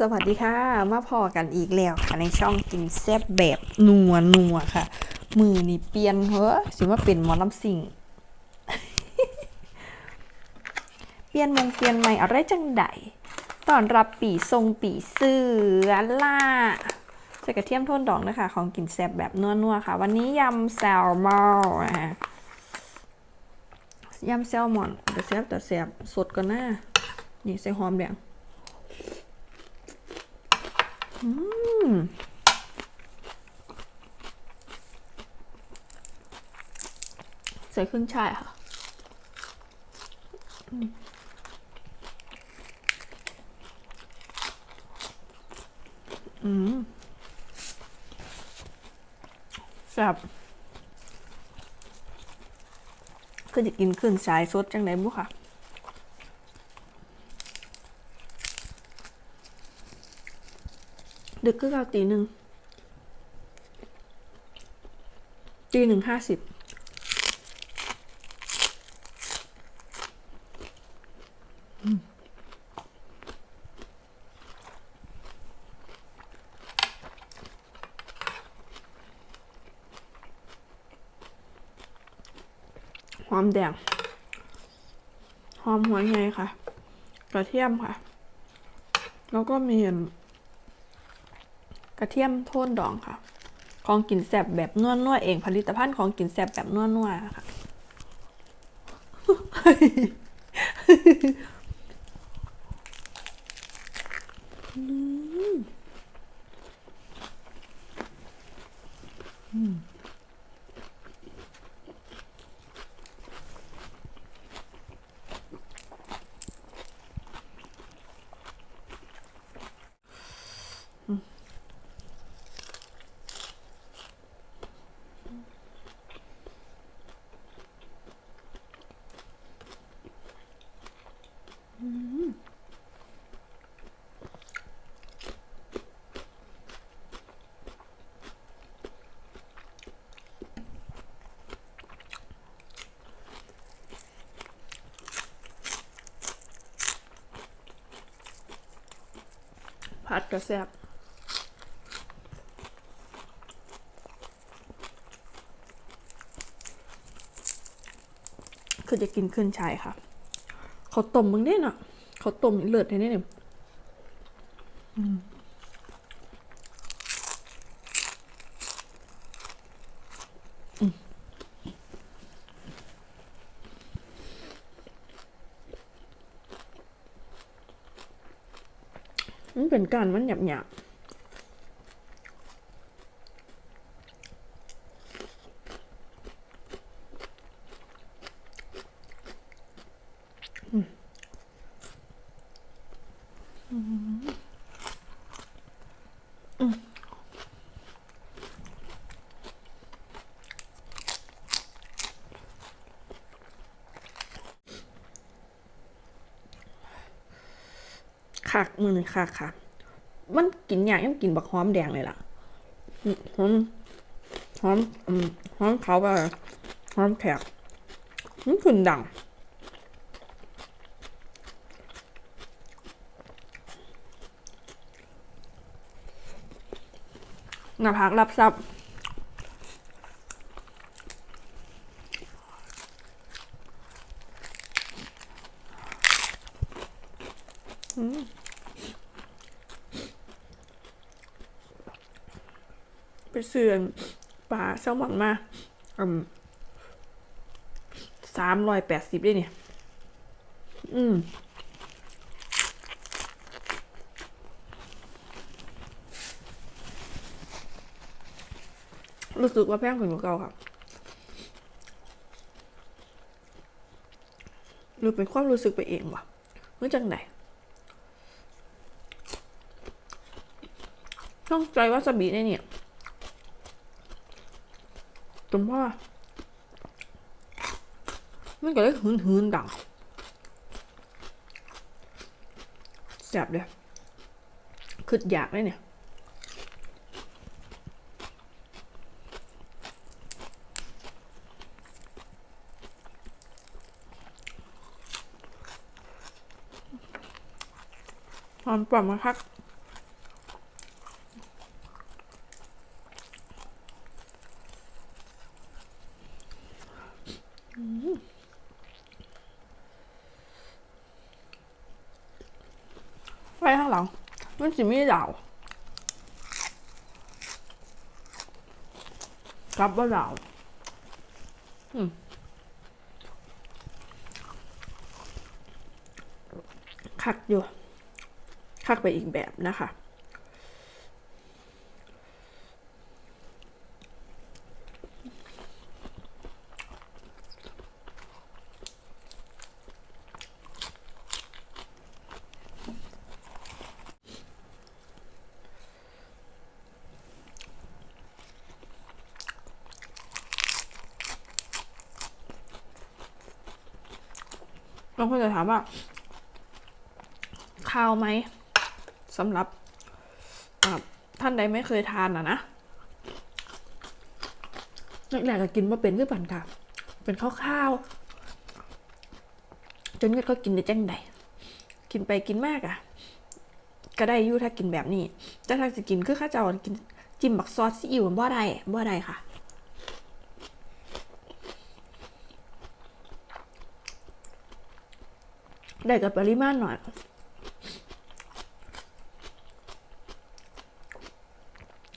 สวัสดีค่ะ มาพอกันอีกแล้วค่ะ ในช่องกินแซ่บแบบนัวนัวค่ะ มือนี่เปลี่ยนเหอะสิว่าเป็นหมอลำสิงเปลี่ยนมงเปลี่ยนใหม่อะไรจังใดตอนรับปีทรงปีเสือล่าใส่กระเทียมโทนดองนะคะ ของกินแซ่บแบบนัวๆค่ะ วันนี้ยำแซลมอนนะคะยำแซลมอนแต่แซ่บแต่แซ่บสดก่อนหน้านี่ใส่หอมแดง ใส่ขึ้นช่ายค่ะอืมแซ่บคือจะกินขึ้นสายสดจังไดบุค่ะ ดึกก็เก้าตีหนึ่งตีหนึ่งห้าสิบหอมแดง หอมหัวไงค่ะ กระเทียมค่ะ แล้วก็มี กระเทียมโทนดองค่ะ ของกินแสบแบบนวนัวเองผลิตภัณฑ์ของกินแสบแบบนวนัวค่ะ ผัดกระแซบคือจะกินขึ้นชายค่ะ เขาต้มมึงได้น่ะ เขาต้มเลือดให้ได้เนี่ย มันเป็นการมันหยาบหยาบ คักมือหนึ่งคักค่ะ มันกินอย่างยังกินบักหอมแดงเลยล่ะหอมหอมหอมเขาไปหอมแขกมันขึ้นดังน้าผากรับซับอืม ไปเสื่อนปลาแซลมอนมาอืมสามร้อยแปดสิบได้เนี่ย อืมรู้สึกว่าแพงกว่าเก่าครับหรือเป็นความรู้สึกไปเองวะเมื่อจังไหนต้องใจว่าสบีในเนี่ย จนว่ามันก็เลยหืนหืนๆดังแสบเลยคืออยากเลยเนี่ยหอมปลอมมาคัก ไปข้างหลัง มันสิมีดาวกับว่าดาวอืมคักอยู่คักไปอีกแบบนะคะางคนจะถามว่าข้าวไหมสำหรับท่านใดไม่เคยทานอะนะแรกๆก็กินว่าเป็นคือปันค่ะ เป็นข้าวๆจนเกิดเขากินได้จังใดกินไปกินมากอะ ก็ได้ยู่ถ้ากินแบบนี้แต่ถ้าจะกินคือข้าเจ้ากินจิ้มบักซอสซีอิ๊วบ่ได้บ่ได้ค่ะ ได้กับปริมาณหน่อย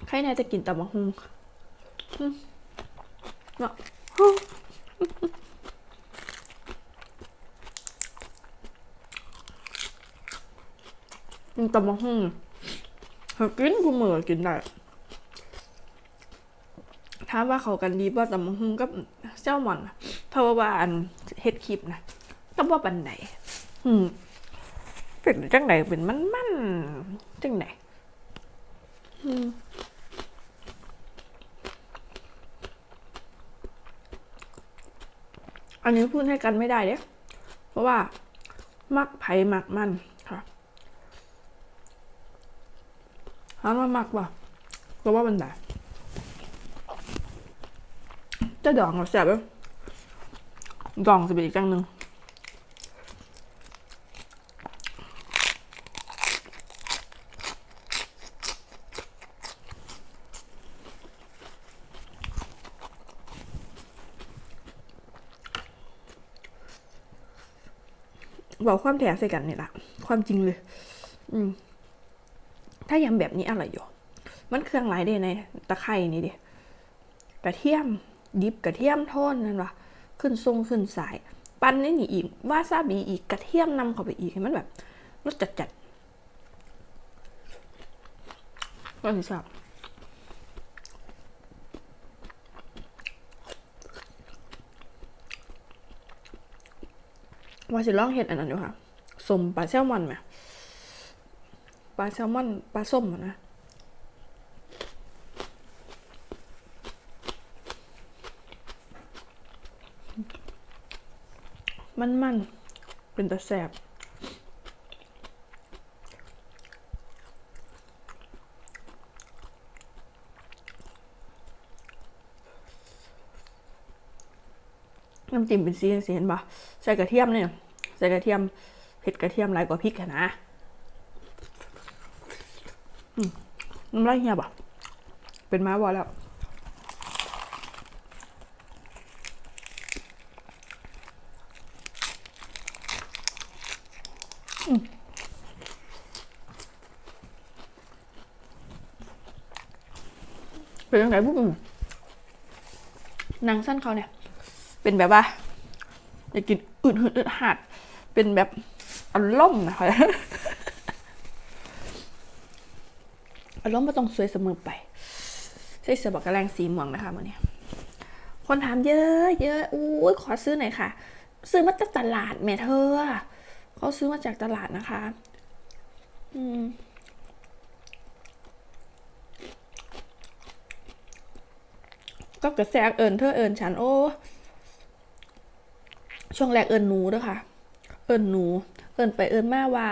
ใครน่าจะกินตำมะฮุงเนาะกินตำมะฮุงหากกินกูเหมือกินได้ถามว่าเขากันดีป่ะตำมะฮุงกับเจ้าหมอนเพราะว่าอันเฮ็ดคลิปนะก็บ่าปันไหน อืมเป็นจังไหนเป็นมันมันๆจังไหนอืมอันนี้พูดให้กันไม่ได้เด้เพราะว่า มักไผ่มักมันค่ะถามว่ามักป่ะเพราะว่ามันไหนจะดองกับแสบไหมดองจะเป็นอีกจังหนึ่ง บอกความแถใส่กันนี่แหละความจริงเลย อืม ถ้ายำแบบนี้อร่อยอยู่ มันเครื่องหลายเด้ในตะไคร่นี่เด้กระเทียม ดิบกระเทียมโทนนั่นวะขึ้นทรงขึ้นสาย ปั้นนี่นี่อีกวาซาบิอีกกระเทียมนำเข้าไปอีกให้มันแบบรสจัดจัดๆก็ชอบ ว่าสิลองเห็ดอันนั้นอยู่ค่ะสมปลาแซลมอนไหมปลาแซลมอนปลาส้มนะมันมันๆเป็นตะแสบ น้ำจิ้มเป็นสีจังสีเห็นปะใส่กระเทียมเนี่ย ใส่กระเทียมเผ็ดกระเทียมหลายกว่าพริกนะน้ำลายเหียบอะเป็นม้าบอแล้วเป็นยังไงบุ้มนางสั้นเขาเนี่ย เป็นแบบว่าอยากกินอึดหืดอึดหัดเป็นแบบอารมณ์นะคะอารมณ์ม่ต้องสวยเสมอไปใช่เสือบอกกระแรงสีม่วงนะคะมื่อนี้คนถามเยอะเยอะอู้ขอซื้อหน่อยค่ะ ซื้อมาจากตลาดแม่เธอเขาซื้อมาจากตลาดนะคะ อืมก็กระแสเอิญเธอเอิญฉันโอ้ ช่วงแรกเอิญหนูเด้อค่ะ เอิญหนู เอิญไปเอิญมาว่า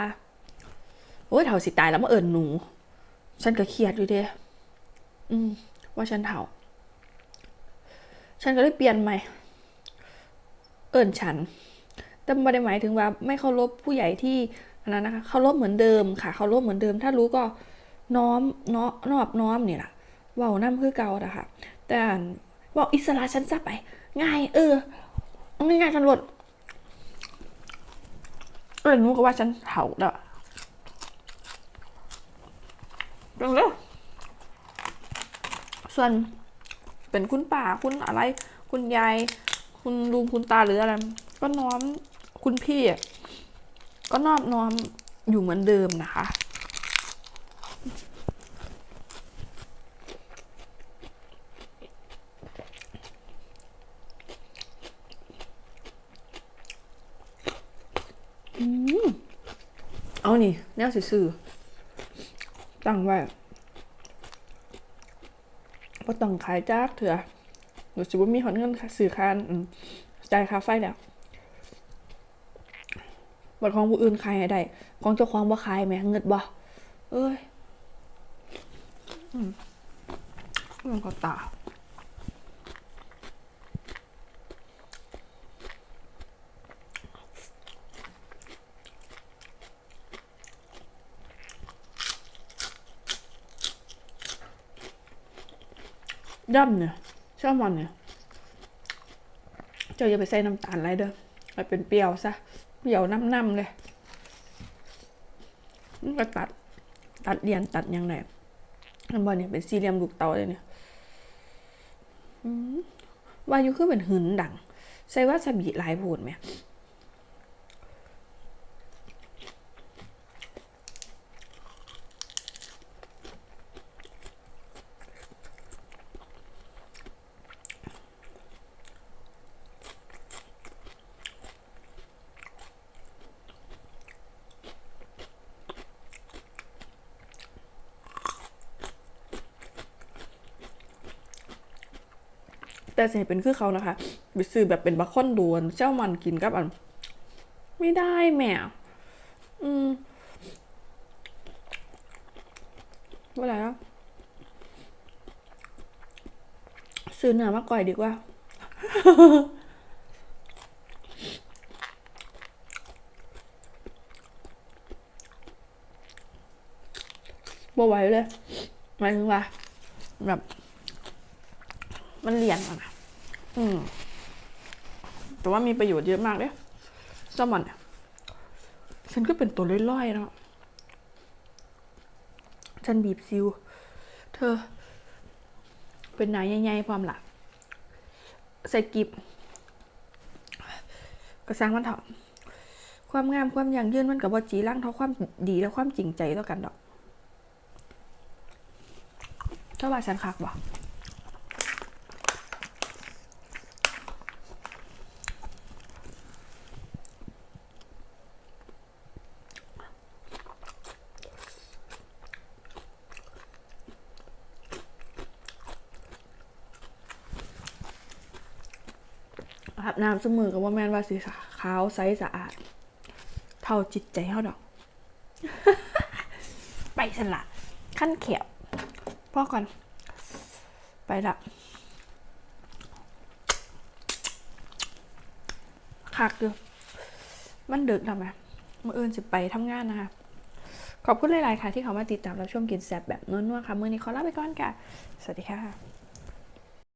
โอ้ยเถาสิตายแล้วมาเอิญหนู ฉันก็เครียดอยู่เด้อืม ว่าฉันเถาฉันก็เลยเปลี่ยนใหม่ เอิญฉัน แต่ไม่ได้หมายถึงว่า ไม่เคารพผู้ใหญ่ที่อันนั้นนะคะ เคารพเหมือนเดิมค่ะ เคารพเหมือนเดิม ถ้ารู้ก็น้อมน้อมนอบน้อมนี่แหละว่าน้ำคือเก่าอะค่ะแต่อันบอกอิสระฉันซะไป ง่าย เออ ง่ายๆฉันลดเออหนูก็ว่าฉันเถาแล้วเรื่องเร็วส่วนเป็นคุณป่าคุณอะไร คุณยาย คุณลุงคุณตาหรืออะไร ก็น้อมคุณพี่อะก็นอบน้อมอยู่เหมือนเดิมนะคะ อืมเอานี่ แนวซื่อตั้งไว้ก็ต้องขายจากเถอะหนูสิว่ามีหอนเงินสื่อคานจ่ายค่าไฟแล้วบัตรของผู้อื่นขายให้ได้ ของเจ้าของบ่ขายแหมเงินบ่เอ้ยอืมมันก็ตา ย่ำเนี่ยชอบมันเนี่ยเจ้าอย่าไปใส่น้ำตาลอะไรเด้อมันเป็นเปรี้ยวซะเปรี้ยวน้ำๆเลยมันก็ตัด ตัดเรียนตัดยังไงอันบอลเนี่ยเป็นสี่เหลี่ยมลูกเต๋าเลยเนี่ยวายุคือเป็นหืนดังใส่ว่าสบีหลายพูดไหม แต่สิเป็นคือเขานะคะไปซื้อแบบเป็นบัคคอนดวนเจ้ามันกินกับอัน ไม่ได้แม่อืมว่าอะไรอะซื้อเนื้อมาก่อยดีกว่าบ่ไหวเลยหมายถึงว่าแบบ มันเรียนอะนะอืม แต่ว่ามีประโยชน์เยอะมากเลยแซลมอนเนี่ยฉันก็เป็นตัวล่อยๆเนาะฉันบีบซิว เธอ เป็นนายใหญ่ๆความหลักใส่กิบกระซังมันเถอะความงามความยั่งยืนมันกับว่าจีร่างเท่าความดีและความจริงใจต่อกันดอกเท่าว่าฉันคักบอาบ น้ำเสมอกับว่าแม่นว่าสีขาวใสสะอาด เท่าจิตใจเท่าดอก ไปสละขั้นเขียวพ่อก่อน ไปละคักอยู่มันดึกทำไมมื่ออื่นสิไปทำงานนะคะ ขอบคุณหลาย ๆ ค่ะ ที่เขามาติดตามรับชมกินแซบแบบนวลๆค่ะ มือนี้ขอลาไปก่อนค่ะ สวัสดีค่ะ